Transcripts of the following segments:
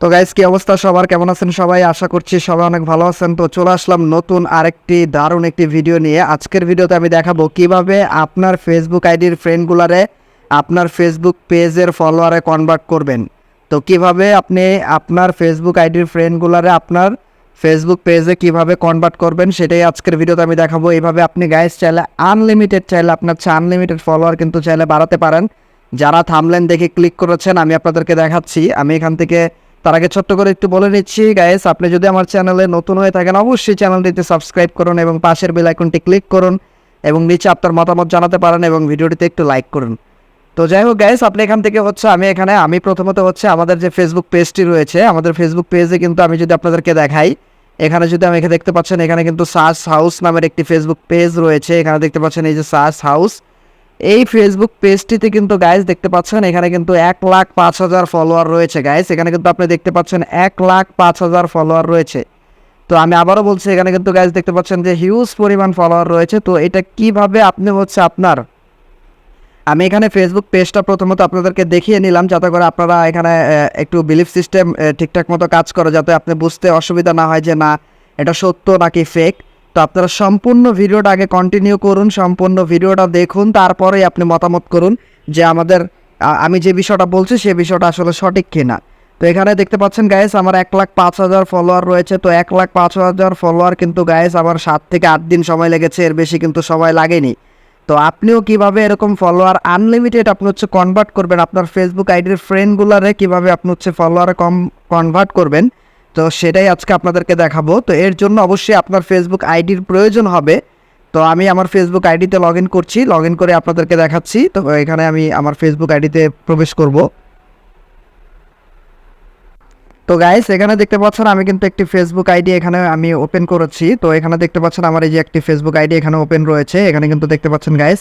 তো গাইস কি অবস্থা? সবার কেমন আছেন সবাই? আশা করছি সবাই অনেক ভালো আছেন। তো চলে আসলাম নতুন আরেকটি দারুণ একটি ভিডিও নিয়ে। আজকের ভিডিওতে আমি দেখাবো কীভাবে আপনার ফেসবুক আইডির ফ্রেন্ডগুলারে আপনার ফেসবুক পেজের ফলোয়ারে কনভার্ট করবেন। তো কীভাবে আপনি আপনার ফেসবুক আইডির ফ্রেন্ডগুলারে আপনার ফেসবুক পেজে কীভাবে কনভার্ট করবেন, সেটাই আজকের ভিডিওতে আমি দেখাবো। এইভাবে আপনি গাইস চাইলে আনলিমিটেড চাইলে আপনার আনলিমিটেড ফলোয়ার কিন্তু চাইলে বাড়াতে পারেন। যারা থামলেন দেখে ক্লিক করেছেন, আমি আপনাদেরকে দেখাচ্ছি। আমি এখান থেকে তার আগে ছোট্ট করে একটু বলে নিচ্ছি গাইস আপনি যদি আমার চ্যানেলে নতুন হয়ে থাকেন, অবশ্যই চ্যানেলটিতে সাবস্ক্রাইব করুন এবং পাশের বেল আইকনটি ক্লিক করুন এবং নিচে আপনার মতামত জানাতে পারেন এবং ভিডিওটিতে একটু লাইক করুন। তো যাই হোক গাইস আপনি এখান থেকে হচ্ছে, আমি এখানে, আমি প্রথমত হচ্ছে আমাদের যে ফেসবুক পেজটি রয়েছে, আমাদের ফেসবুক পেজে কিন্তু আমি যদি আপনাদেরকে দেখাই, এখানে যদি আমি এখানে দেখতে পাচ্ছেন, এখানে কিন্তু সার্চ হাউস নামের একটি ফেসবুক পেজ রয়েছে, এখানে দেখতে পাচ্ছেন এই যে সার্চ হাউস এই ফেসবুক পেজটিতে কিন্তু গাইজ দেখতে পাচ্ছেন, এখানে কিন্তু এক লাখ পাঁচ হাজার ফলোয়ার রয়েছে গাইজ এখানে কিন্তু আপনি দেখতে পাচ্ছেন এক লাখ পাঁচ হাজার ফলোয়ার রয়েছে। তো আমি আবারও বলছি, এখানে কিন্তু গাইস দেখতে পাচ্ছেন যে হিউজ পরিমাণ ফলোয়ার রয়েছে। তো এটা কীভাবে আপনি হচ্ছে আপনার, আমি এখানে ফেসবুক পেজটা প্রথমত আপনাদেরকে দেখিয়ে নিলাম, যাতে করে আপনারা এখানে একটু বিলিফ সিস্টেম ঠিকঠাক মতো কাজ করে, যাতে আপনি বুঝতে অসুবিধা না হয় যে না, এটা সত্য নাকি ফেক তো আপনারা সম্পূর্ণ ভিডিওটা আগে কন্টিনিউ করুন, সম্পূর্ণ ভিডিওটা দেখুন, তারপরেই আপনি মতামত করুন যে আমাদের আমি যে বিষয়টা বলছি সে বিষয়টা আসলে সঠিক কিনা। তো এখানে দেখতে পাচ্ছেন গাইস আমার এক লাখ পাঁচ হাজার ফলোয়ার রয়েছে, তো এক লাখ পাঁচ হাজার ফলোয়ার কিন্তু গাইস আমার সাত থেকে আট দিন সময় লেগেছে, এর বেশি কিন্তু সময় লাগেনি। তো আপনিও কীভাবে এরকম ফলোয়ার আনলিমিটেড আপনি হচ্ছে কনভার্ট করবেন, আপনার ফেসবুক আইডির ফ্রেন্ডগুলারে কীভাবে আপনি হচ্ছে ফলোয়ারে কম কনভার্ট করবেন তো সেটাই আজকে আপনাদেরকে দেখাবো। তো এর জন্য অবশ্যই আপনার ফেসবুক আইডির প্রয়োজন হবে। তো আমি আমার ফেসবুক আইডিতে লগ ইন করছি। লগ ইন করে আপনাদেরকে দেখাচ্ছি। তো এখানে আমি আমার ফেসবুক আইডিতে প্রবেশ করব। তো গাইস এখানে দেখতে পাচ্ছেন আমি কিন্তু একটি ফেসবুক আইডি এখানে আমি ওপেন করেছি। তো এখানে দেখতে পাচ্ছেন আমার এই যে একটি ফেসবুক আইডি এখানে ওপেন রয়েছে। এখানে কিন্তু দেখতে পাচ্ছেন গাইস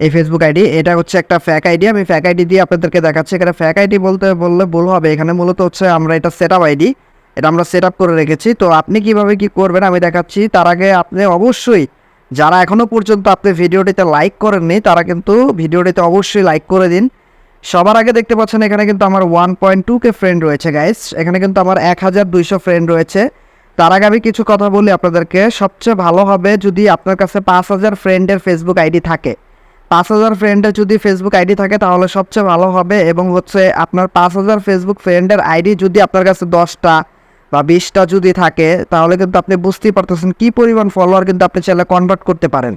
এই ফেসবুক আইডি, এটা হচ্ছে একটা ফ্যাক আইডি। আমি ফ্যাক আইডি দিয়ে আপনাদেরকে দেখাচ্ছি। এখানে ফ্যাক আইডি বলতে বললে ভুল হবে। এখানে মূলত হচ্ছে আমরা এটা সেট আইডি। এটা আমরা সেট করে রেখেছি। তো আপনি কীভাবে কি করবেন আমি দেখাচ্ছি। তার আগে আপনি অবশ্যই যারা এখনও পর্যন্ত আপনি ভিডিওটিতে লাইক করেননি, তারা কিন্তু ভিডিওটিতে অবশ্যই লাইক করে দিন। সবার আগে দেখতে পাচ্ছেন এখানে কিন্তু আমার one point two K friend রয়েছে গাইস এখানে কিন্তু আমার এক হাজার দুইশো ফ্রেন্ড রয়েছে। তার আগে আমি কিছু কথা বলি আপনাদেরকে। সবচেয়ে ভালো হবে যদি আপনার কাছে পাঁচ হাজার ফ্রেন্ডের ফেসবুক আইডি থাকে। পাঁচ হাজার ফ্রেন্ডের যদি ফেসবুক আইডি থাকে, তাহলে সবচেয়ে ভালো হবে। এবং হচ্ছে আপনার পাঁচ হাজার ফেসবুক ফ্রেন্ডের আইডি যদি আপনার কাছে দশটা বা বিশটা যদি থাকে, তাহলে কিন্তু আপনি বুঝতেই পারতেছেন কি পরিমাণ ফলোয়ার কিন্তু আপনি চাইলে কনভার্ট করতে পারেন।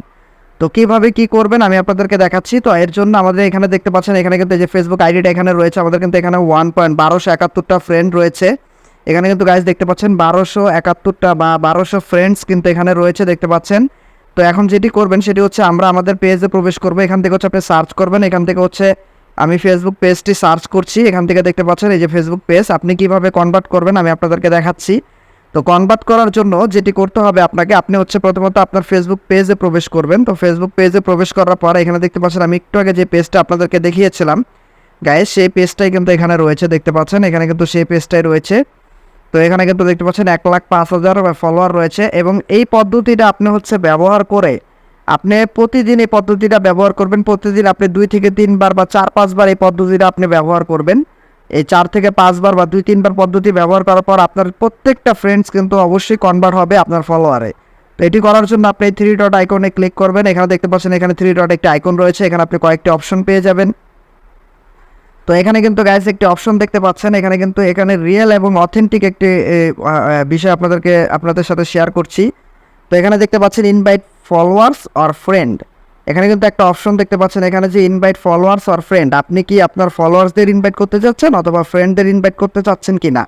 তো কীভাবে কি করবেন আমি আপনাদেরকে দেখাচ্ছি। তো এর জন্য আমাদের এখানে দেখতে পাচ্ছেন, এখানে কিন্তু যে ফেসবুক আইডিটা এখানে রয়েছে, আমাদের কিন্তু এখানে ওয়ান পয়েন্ট বারোশো একাত্তরটা ফ্রেন্ড রয়েছে। এখানে কিন্তু গাইজ দেখতে পাচ্ছেন, বারোশো একাত্তরটা বা বারোশো ফ্রেন্ডস কিন্তু এখানে রয়েছে দেখতে পাচ্ছেন। তো এখন যেটি করবেন সেটি হচ্ছে আমরা আমাদের পেজে প্রবেশ করব, এখান থেকে হচ্ছে আপনি সার্চ করবেন, এখান থেকে হচ্ছে আমি ফেসবুক পেজটি সার্চ করছি, এখান থেকে দেখতে পাচ্ছেন এই যে ফেসবুক পেজ আপনি কীভাবে কনভার্ট করবেন আমি আপনাদেরকে দেখাচ্ছি। তো কনভার্ট করার জন্য যেটি করতে হবে আপনাকে, আপনি হচ্ছে প্রথমত আপনার ফেসবুক পেজে প্রবেশ করবেন। তো ফেসবুক পেজে প্রবেশ করার পর এখানে দেখতে পাচ্ছেন, আমি একটু আগে যে পেজটা আপনাদেরকে দেখিয়েছিলাম গায়ে সেই পেজটাই কিন্তু এখানে রয়েছে, দেখতে পাচ্ছেন, এখানে কিন্তু সেই পেজটাই রয়েছে। তো এখানে কিন্তু দেখতে পাচ্ছেন, এক লাখ পাঁচ হাজার ফলোয়ার রয়েছে এবং এই পদ্ধতিটা আপনি হচ্ছে ব্যবহার করে আপনি প্রতিদিন এই পদ্ধতিটা ব্যবহার করবেন। প্রতিদিন আপনি দুই থেকে তিনবার বা চার, পাঁচবার এই পদ্ধতিটা আপনি ব্যবহার করবেন। এই চার থেকে পাঁচবার বা দুই, তিনবার পদ্ধতি ব্যবহার করার পর আপনার প্রত্যেকটা ফ্রেন্ডস কিন্তু অবশ্যই কনভার্ট হবে আপনার ফলোয়ারে তো এটি করার জন্য আপনি এই থ্রি ডট আইকনে ক্লিক করবেন। এখানে দেখতে পাচ্ছেন এখানে থ্রি ডট একটি আইকন রয়েছে। এখানে আপনি কয়েকটি অপশন পেয়ে যাবেন। তো এখানে কিন্তু গাইস একটি অপশন দেখতে পাচ্ছেন। এখানে কিন্তু এখানে রিয়েল এবং অথেন্টিক একটি বিষয় আপনাদেরকে, আপনাদের সাথে শেয়ার করছি। তো এখানে দেখতে পাচ্ছেন ইনভাইট ফলোয়ার্স অর ফ্রেন্ড এখানে কিন্তু একটা অপশন দেখতে পাচ্ছেন, এখানে যে ইনভাইট ফলোয়ার্স অর ফ্রেন্ড আপনি কি আপনার ফলোয়ার্সদের ইনভাইট করতে চাচ্ছেন অথবা ফ্রেন্ডদের ইনভাইট করতে চাচ্ছেন কি না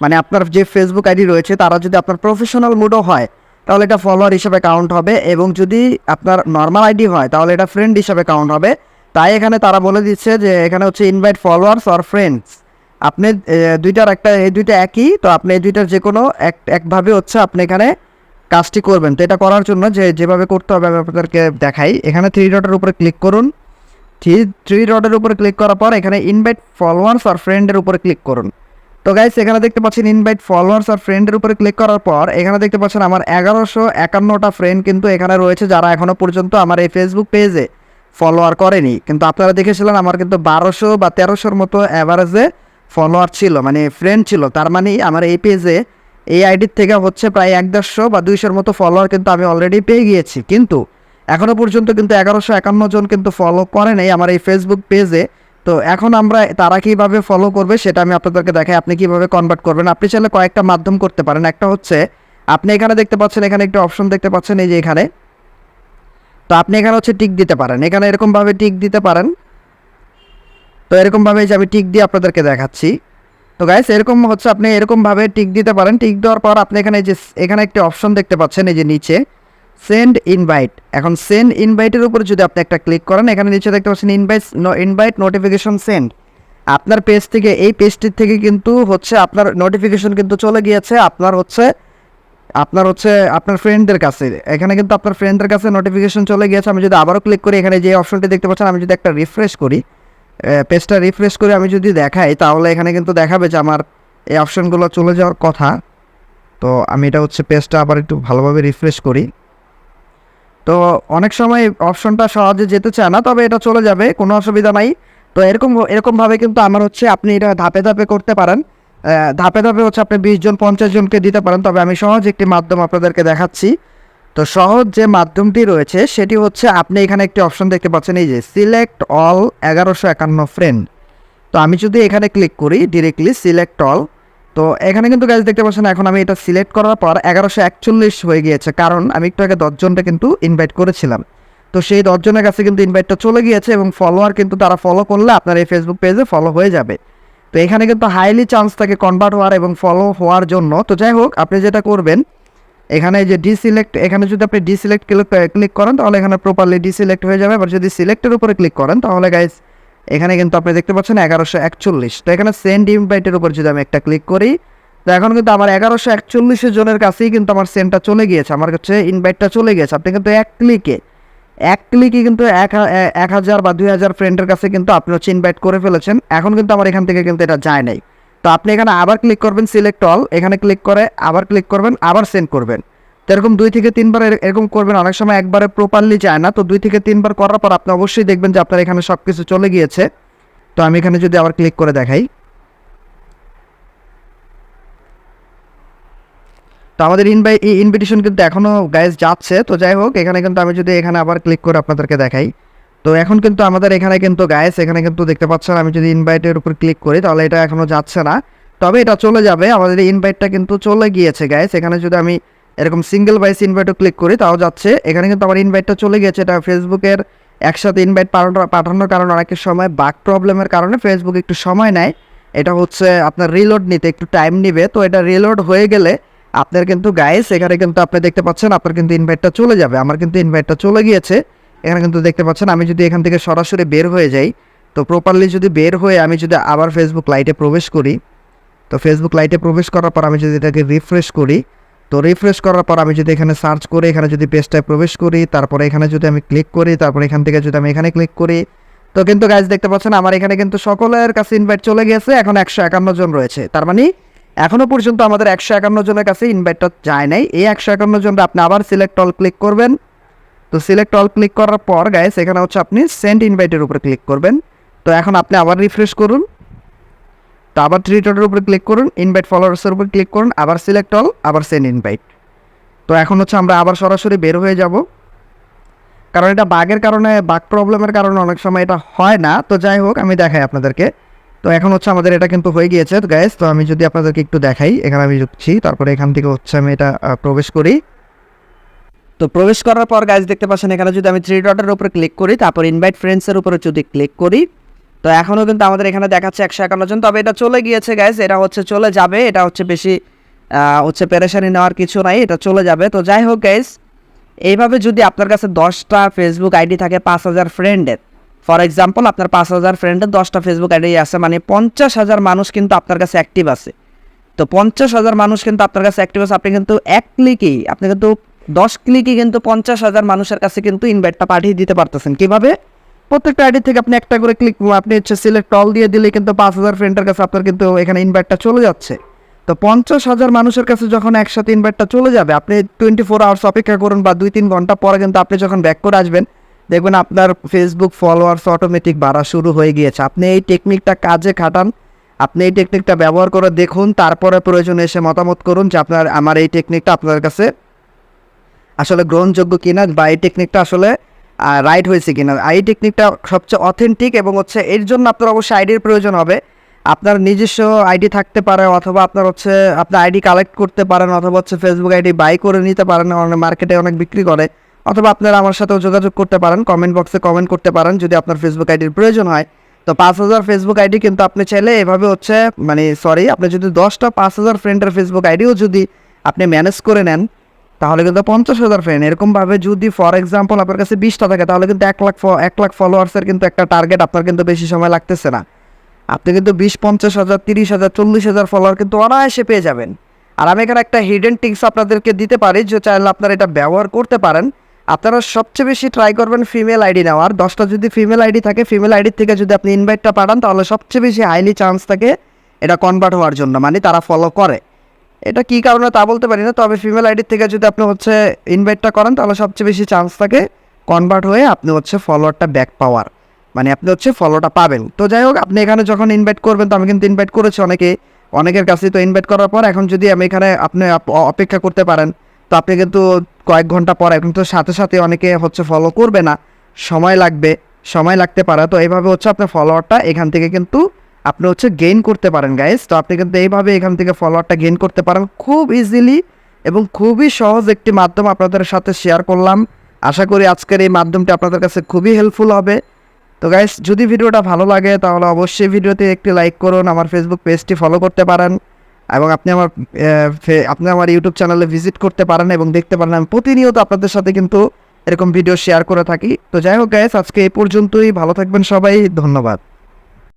মানে আপনার যে ফেসবুক আইডি রয়েছে, তারা যদি আপনার প্রফেশনাল মুডও হয়, তাহলে এটা ফলোয়ার হিসেবে কাউন্ট হবে এবং যদি আপনার নর্মাল আইডি হয়, তাহলে এটা ফ্রেন্ড হিসেবে কাউন্ট হবে। তাই এখানে তারা বলে দিচ্ছে যে, এখানে হচ্ছে ইনভাইট ফলোয়ার্স অর ফ্রেন্ডস আপনি দুইটার একটা, এই দুইটা একই, তো আপনি এই দুইটার যে কোনো এক, একভাবে হচ্ছে আপনি এখানে কাজটি করবেন। তো এটা করার জন্য যে যেভাবে করতে হবে আমি আপনাদেরকে দেখাই। এখানে থ্রি ডটের উপরে ক্লিক করুন। থ্রি থ্রি ডটের উপরে ক্লিক করার পর এখানে ইনভাইট ফলোয়ার্স আর ফ্রেন্ডের উপরে ক্লিক করুন। তো গাইস এখানে দেখতে পাচ্ছেন ইনভাইট ফলোয়ার্স আর ফ্রেন্ডের উপরে ক্লিক করার পর এখানে দেখতে পাচ্ছেন আমার এগারোশো একান্নটা ফ্রেন্ড কিন্তু এখানে রয়েছে যারা এখনও পর্যন্ত আমার এই ফেসবুক পেজে ফলোয়ার করেনি। কিন্তু আপনারা দেখেছিলেন আমার কিন্তু বারোশো বা তেরোশোর মতো অ্যাভারেজে ফলোয়ার ছিল মানে ফ্রেন্ড ছিল। তার মানে আমার এই পেজে এই আইডির থেকে হচ্ছে প্রায় এক দেড়শো বা দুইশোর মতো ফলোয়ার কিন্তু আমি অলরেডি পেয়ে গিয়েছি। কিন্তু এখনও পর্যন্ত কিন্তু এগারোশো একান্ন জন কিন্তু ফলো করে নেই আমার এই ফেসবুক পেজে তো এখন আমরা তারা কীভাবে ফলো করবে সেটা আমি আপনাদেরকে দেখাই। আপনি কীভাবে কনভার্ট করবেন? আপনি চাইলে কয়েকটা মাধ্যম করতে পারেন। একটা হচ্ছে, আপনি এখানে দেখতে পাচ্ছেন, এখানে একটা অপশন দেখতে পাচ্ছেন, এই যে এখানে। তো আপনি এখানে হচ্ছে টিক দিতে পারেন। এখানে এরকমভাবে টিক দিতে পারেন। তো এরকমভাবে যে আমি টিক দিয়ে আপনাদেরকে দেখাচ্ছি। তো গাইস এরকম হচ্ছে আপনি এরকমভাবে টিক দিতে পারেন। টিক দেওয়ার পর আপনি এখানে যে, এখানে একটি অপশন দেখতে পাচ্ছেন, এই যে নিচে সেন্ড ইনভাইট এখন সেন্ড ইনভাইটের উপর যদি আপনি একটা ক্লিক করেন, এখানে নিচে দেখতে পাচ্ছেন ইনভাইট ইনভাইট নোটিফিকেশন সেন্ড আপনার পেজ থেকে, এই পেজটির থেকে কিন্তু হচ্ছে আপনার নোটিফিকেশন কিন্তু চলে গিয়েছে। আপনার হচ্ছে আপনার হচ্ছে, আপনার ফ্রেন্ডদের কাছে। এখানে কিন্তু আপনার ফ্রেন্ডদের কাছে নোটিফিকেশন চলে গিয়েছে। আমি যদি আবারও ক্লিক করি, এখানে যে অপশনটি দেখতে পাচ্ছেন, আমি যদি একটা রিফ্রেশ করি পেজটা রিফ্রেশ করে আমি যদি দেখাই, তাহলে এখানে কিন্তু দেখাবে যে আমার এই অপশনগুলো চলে যাওয়ার কথা। তো আমি এটা হচ্ছে পেজটা আবার একটু ভালোভাবে রিফ্রেশ করি। তো অনেক সময় অপশনটা সহজে যেতে চায় না, তবে এটা চলে যাবে, কোনো অসুবিধা নাই। তো এরকম এরকমভাবে কিন্তু আমার হচ্ছে আপনি এটা ধাপে ধাপে করতে পারেন। ধাপে ধাপে হচ্ছে আপনি বিশ জন, পঞ্চাশ জনকে দিতে পারেন, তবে আমি সহজ একটি মাধ্যম আপনাদেরকে দেখাচ্ছি। তো সহজ যে মাধ্যমটি রয়েছে, সেটি হচ্ছে আপনি এখানে একটি অপশন দেখতে পাচ্ছেন, এই যে সিলেক্ট অল এগারোশো একান্ন ফ্রেন্ড তো আমি যদি এখানে ক্লিক করি ডিরেক্টলি সিলেক্ট অল তো এখানে কিন্তু গাছ দেখতে পাচ্ছেন, এখন আমি এটা সিলেক্ট করার পর এগারোশো একচল্লিশ হয়ে গিয়েছে, কারণ আমি একটু আগে দশজনটা কিন্তু ইনভাইট করেছিলাম। তো সেই দশজনের কাছে কিন্তু ইনভাইটটা চলে গিয়েছে এবং ফলোয়ার কিন্তু তারা ফলো করলে আপনার এই ফেসবুক পেজে ফলো হয়ে যাবে। তো এখানে কিন্তু হাইলি চান্স থাকে কনভার্ট হওয়ার এবং ফলো হওয়ার জন্য। তো যাই হোক, আপনি যেটা করবেন এখানে যে ডিসিলেক্ট এখানে যদি আপনি ডিসিলেক্ট ক্লিক করেন, তাহলে এখানে প্রপারলি ডিসিলেক্ট হয়ে যাবে। আবার যদি সিলেক্টের উপরে ক্লিক করেন, তাহলে গাইজ এখানে কিন্তু আপনি দেখতে পাচ্ছেন এগারোশো একচল্লিশ। তো এখানে সেন্ড ইনভাইটের উপর যদি আমি একটা ক্লিক করি, তো এখন কিন্তু আমার এগারোশো একচল্লিশের জনের কাছেই কিন্তু আমার সেন্ডটা চলে গিয়েছে, আমার কাছে ইনভাইটটা চলে গিয়েছে। আপনি কিন্তু এক ক্লিকে এক ক্লিকে কিন্তু এক এক হাজার বা দুই হাজার ফ্রেন্ডের কাছে কিন্তু আপনি হচ্ছে ইনভাইট করে ফেলেছেন। এখন কিন্তু আমার এখান থেকে কিন্তু এটা যায় নাই। তো আপনি এখানে আবার ক্লিক করবেন সিলেক্ট অল এখানে ক্লিক করে আবার ক্লিক করবেন, আবার সেন্ড করবেন। তো এরকম দুই থেকে তিনবার এর- এরকম করবেন, অনেক সময় একবারে প্রপারলি যায় না, তো দুই থেকে তিনবার করার পর আপনি অবশ্যই দেখবেন যে আপনার এখানে সব কিছু চলে গিয়েছে। তো আমি এখানে যদি আবার ক্লিক করে দেখাই। তো আমাদের ইনভাই ইনভিটেশন কিন্তু এখনও গাইজ যাচ্ছে, তো যাই হোক, এখানে কিন্তু আমি যদি এখানে আবার ক্লিক করে আপনাদেরকে দেখাই। তো এখন কিন্তু আমাদের এখানে কিন্তু গাইস এখানে কিন্তু দেখতে পাচ্ছেন, আমি যদি ইনভাইটের উপর ক্লিক করি, তাহলে এটা এখনও যাচ্ছে না। তবে এটা চলে যাবে, আমাদের ইনভাইটটা কিন্তু চলে গিয়েছে গাইস এখানে যদি আমি এরকম সিঙ্গেল বাইস ইনভাইটও ক্লিক করি, তাও যাচ্ছে। এখানে কিন্তু আমার ইনভাইটটা চলে গিয়েছে, এটা ফেসবুকের একসাথে ইনভাইট পাঠানোর কারণে অনেকের সময় বাক প্রবলেমের কারণে ফেসবুক একটু সময় নেয়। এটা হচ্ছে আপনার রিলোড নিতে, একটু টাইম নিবে। তো এটা রিলোড হয়ে গেলে আপনার কিন্তু গাইস এখানে কিন্তু আপনি দেখতে পাচ্ছেন, আপনার কিন্তু ইনভাইটটা চলে যাবে। আমার কিন্তু ইনভাইটটা চলে গিয়েছে। এখানে কিন্তু দেখতে পাচ্ছেন, আমি যদি এখান থেকে সরাসরি বের হয়ে যাই, তো প্রপারলি যদি বের হয়ে আমি যদি আবার ফেসবুক লাইটে প্রবেশ করি, তো ফেসবুক লাইটে প্রবেশ করার পর আমি যদি এটাকে রিফ্রেশ করি, তো রিফ্রেশ করার পর আমি যদি এখানে সার্চ করে, এখানে যদি পেজটায় প্রবেশ করি, তারপরে এখানে যদি আমি ক্লিক করি, তারপরে এখান থেকে যদি আমি এখানে ক্লিক করি, তো কিন্তু গাইজ দেখতে পাচ্ছেন, আমার এখানে কিন্তু সকলের কাছে ইনভাইট চলে গেছে, এখন একশো একান্ন জন রয়েছে। তার মানে এখনও পর্যন্ত আমাদের একশো একান্ন জনের কাছে ইনভাইটটা যায় নাই। এই একশো একান্ন জনটা আপনি আবার সিলেক্ট অল ক্লিক করবেন তো সিলেক্ট অল ক্লিক করার পর গাইস এখানে হচ্ছে আপনি সেন্ড ইনভাইটের উপরে ক্লিক করবেন। তো এখন আপনি আবার রিফ্রেশ করুন। তো আবার থ্রি ডটের উপরে ক্লিক করুন ইনভাইট ফলোয়ার্সের উপর ক্লিক করুন, আবার সিলেক্ট অল আবার সেন্ড ইনভাইট তো এখন হচ্ছে আমরা আবার সরাসরি বের হয়ে যাব। কারণ এটা বাগের কারণে, বাগ প্রবলেমের কারণে অনেক সময় এটা হয় না। তো যাই হোক, আমি দেখাই আপনাদেরকে। তো এখন হচ্ছে আমাদের এটা কিন্তু হয়ে গিয়েছে গ্যাস তো আমি যদি আপনাদেরকে একটু দেখাই, এখানে আমি ঢুকছি, তারপরে এখান থেকে হচ্ছে আমি এটা প্রবেশ করি। তো প্রবেশ করার পর গাইজ দেখতে পাচ্ছেন, এখানে যদি আমি থ্রি ডটের উপরে ক্লিক করি, তারপর ইনভাইট ফ্রেন্ডসের উপরে যদি ক্লিক করি, তো এখনও কিন্তু আমাদের এখানে দেখাচ্ছে একশো একান্ন জন। তবে এটা চলে গিয়েছে গাইজ এটা হচ্ছে চলে যাবে, এটা হচ্ছে বেশি হচ্ছে পেরেশানি নেওয়ার কিছু নাই, এটা চলে যাবে। তো যাই হোক গাইজ এইভাবে যদি আপনার কাছে দশটা ফেসবুক আইডি থাকে পাঁচ হাজার ফ্রেন্ডের ফর এক্সাম্পল আপনার পাঁচ হাজার ফ্রেন্ডের দশটা ফেসবুক আইডি আছে মানে পঞ্চাশ হাজার মানুষ কিন্তু আপনার কাছে অ্যাক্টিভ আছে। তো পঞ্চাশ হাজার মানুষ কিন্তু আপনার কাছে অ্যাক্টিভ আছে, আপনি কিন্তু এক ক্লিকেই আপনি কিন্তু দশ ক্লিকই কিন্তু পঞ্চাশ হাজার মানুষের কাছে কিন্তু ইনভাইটটা পাঠিয়ে দিতে পারতেছেন। কীভাবে? প্রত্যেকটা আইডি থেকে আপনি একটা করে ক্লিক আপনি হচ্ছে সিলেক্ট অল দিয়ে দিলে কিন্তু পাঁচ হাজার ফ্রেন্ডের কাছে আপনার কিন্তু এখানে ইনভাইটটা চলে যাচ্ছে। তো পঞ্চাশ হাজার মানুষের কাছে যখন একসাথে ইনভাইটটা চলে যাবে, আপনি টোয়েন্টি ফোর আওয়ার্স অপেক্ষা করুন বা দুই তিন ঘণ্টা পরে কিন্তু আপনি যখন ব্যাক করে আসবেন, দেখবেন আপনার ফেসবুক ফলোয়ার্স অটোমেটিক বাড়া শুরু হয়ে গিয়েছে। আপনি এই টেকনিকটা কাজে খাটান। আপনি এই টেকনিকটা ব্যবহার করে দেখুন, তারপরে প্রয়োজনে এসে মতামত করুন যে আপনার, আমার এই টেকনিকটা আপনার কাছে আসলে গ্রহণযোগ্য কিনা বা এই টেকনিকটা আসলে রাইট হয়েছে কিনা। এই টেকনিকটা সবচেয়ে অথেন্টিক এবং হচ্ছে এর জন্য আপনার অবশ্যই আইডির প্রয়োজন হবে। আপনার নিজস্ব আইডি থাকতে পারে অথবা আপনার হচ্ছে, আপনার আইডি কালেক্ট করতে পারেন অথবা হচ্ছে ফেসবুক আইডি বাই করে নিতে পারেন। অনেক মার্কেটে অনেক বিক্রি করে। অথবা আপনারা আমার সাথেও যোগাযোগ করতে পারেন কমেন্ট বক্সে কমেন্ট করতে পারেন যদি আপনার ফেসবুক আইডির প্রয়োজন হয়। তো পাঁচ হাজার ফেসবুক আইডি কিন্তু আপনি চাইলে এভাবে হচ্ছে মানে সরি আপনি যদি দশটা পাঁচ হাজার ফ্রেন্ডের ফেসবুক আইডিও যদি আপনি ম্যানেজ করে নেন তাহলে কিন্তু পঞ্চাশ হাজার ফ্রেন্ড এরকমভাবে যদি ফর এক্সাম্পল আপনার কাছে বিশটা থাকে, তাহলে কিন্তু এক লাখ এক লাখ ফলোয়ার্সের কিন্তু একটা টার্গেট আপনার কিন্তু বেশি সময় লাগতেছে না। আপনি কিন্তু বিশ, পঞ্চাশ হাজার, তিরিশ হাজার, চল্লিশ হাজার ফলোয়ার কিন্তু অনায়াসে পেয়ে যাবেন। আর আমি এখানে একটা হিডেন টিক্স আপনাদেরকে দিতে পারি, যে চাইলে আপনারা এটা ব্যবহার করতে পারেন। আপনারা সবচেয়ে বেশি ট্রাই করবেন ফিমেল আইডি নেওয়ার। দশটা যদি ফিমেল আইডি থাকে ফিমেল আইডির থেকে যদি আপনি ইনভাইটটা পাঠান, তাহলে সবচেয়ে বেশি হাইলি চান্স থাকে এটা কনভার্ট হওয়ার জন্য মানে তারা ফলো করে। এটা কী কারণে তা বলতে পারি না, তবে ফিমেল আইডির থেকে যদি আপনি হচ্ছে ইনভাইটটা করেন, তাহলে সবচেয়ে বেশি চান্স থাকে কনভার্ট হয়ে আপনি হচ্ছে ফলোয়ারটা ব্যাক পাওয়ার। মানে আপনি হচ্ছে ফলোটা পাবেন। তো যাই হোক, আপনি এখানে যখন ইনভাইট করবেন, তো আমি কিন্তু ইনভাইট করেছি অনেকে, অনেকের কাছেই তো ইনভাইট করার পর, এখন যদি আমি এখানে আপনি অপেক্ষা করতে পারেন, তো আপনি কিন্তু কয়েক ঘণ্টা পরে কিন্তু সাথে সাথে অনেকে হচ্ছে ফলো করবে না, সময় লাগবে, সময় লাগতে পারে, তো এইভাবে হচ্ছে আপনার ফলোয়ারটা এখান থেকে কিন্তু আপনি হচ্ছে গেইন করতে পারেন গাইস তো আপনি কিন্তু এইভাবে এখান থেকে ফলোয়ারটা গেইন করতে পারেন খুব ইজিলি এবং খুবই সহজ একটি মাধ্যম আপনাদের সাথে শেয়ার করলাম। আশা করি আজকের এই মাধ্যমটি আপনাদের কাছে খুবই হেল্পফুল হবে। তো গাইস যদি ভিডিওটা ভালো লাগে, তাহলে অবশ্যই ভিডিওতে একটি লাইক করুন, আমার ফেসবুক পেজটি ফলো করতে পারেন এবং আপনি আমার আপনি আমার ইউটিউব চ্যানেলে ভিজিট করতে পারেন এবং দেখতে পারেন। আমি প্রতিনিয়ত আপনাদের সাথে কিন্তু এরকম ভিডিও শেয়ার করে থাকি। তো যাই হোক গাইস আজকে এই পর্যন্তই। ভালো থাকবেন সবাই। ধন্যবাদ।